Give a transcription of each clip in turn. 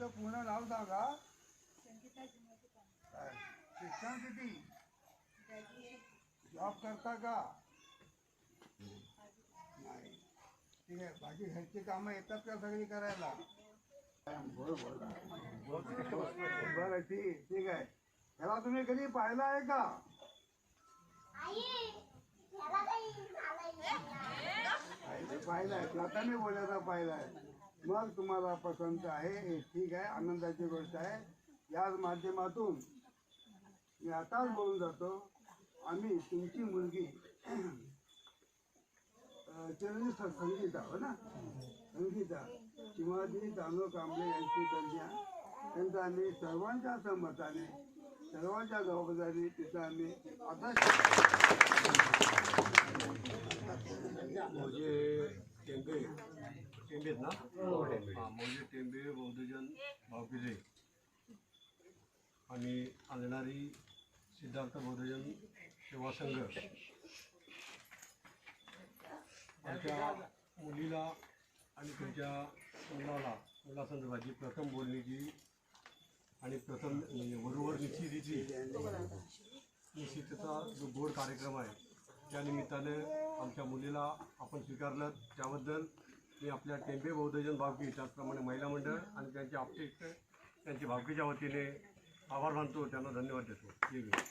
तुमचं पूर्ण नाव सांगा शिक्षण किती जॉब करता का? नाही। ठीक आहे बाकी घरची कामं येतात का सगळी करायला बरं ठीक ठीक आहे ह्याला तुम्ही कधी पाहिलं आहे का? पाहिलं स्वतःने पाहिलंय मग तुम्हाला पसंत आहे हे ठीक आहे आनंदाची गोष्ट आहे. याच माध्यमातून मी आताच बोलून जातो आम्ही तुमची मुलगी अं, चिरंजीव संगीता हो ना? संगीता शिवाजी दानव कांबळे यांची कन्या. त्यांचा आम्ही सर्वांच्या सहमताने सर्वांच्या जबाबदारी तिचा आम्ही आदर्श मौजे टेंबे टेंबेत ना हा मौजे टेंबे बौद्धजन भावकिले आणि आणणारी सिद्धार्थ बौद्धजन सेवा संघ आमच्या मुलीला आणि तुमच्या मुलाला मुलासंदर्भाची प्रथम बोलणीची आणि प्रथम म्हणजे वधूवर निश्चितीची निश्चितचा जो गोड कार्यक्रम आहे त्या निमित्ताने आमच्या मुलीला आपण स्वीकारलं. त्याबद्दल मी आपल्या टेंबे बौद्धजन भावकी त्याचप्रमाणे महिला मंडळ आणि त्यांचे आपटे त्यांची भावकीच्या वतीने आभार मानतो. त्यांना धन्यवाद देतो. ठीक आहे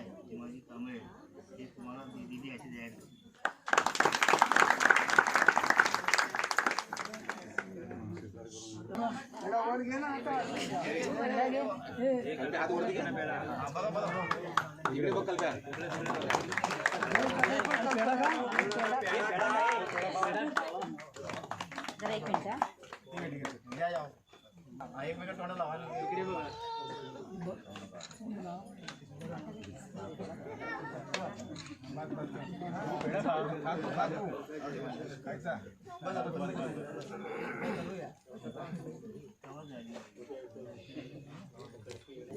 वकीलचे म्हणतो की आता आमची मुलगी संगीता आहे माझी कांबळे हे.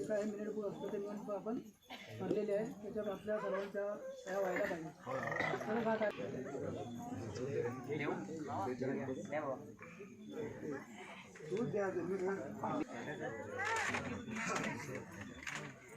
काही मिनिट पुढं आपण भरलेले आहे त्याच्यात आपल्या सर्वांच्या त्या व्हायला पाहिजे दूध द्या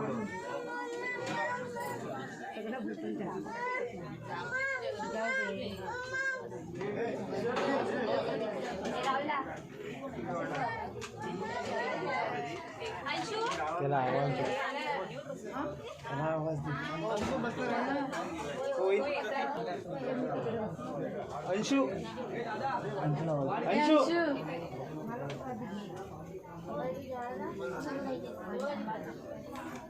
ते निवडणूक आपण भरलेले आहे त्याच्यात आपल्या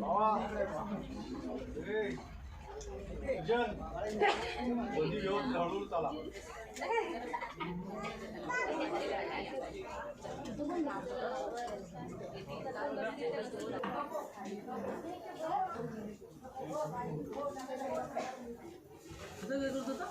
好啊，哎，你先，我这里有条路到了。这个都知道。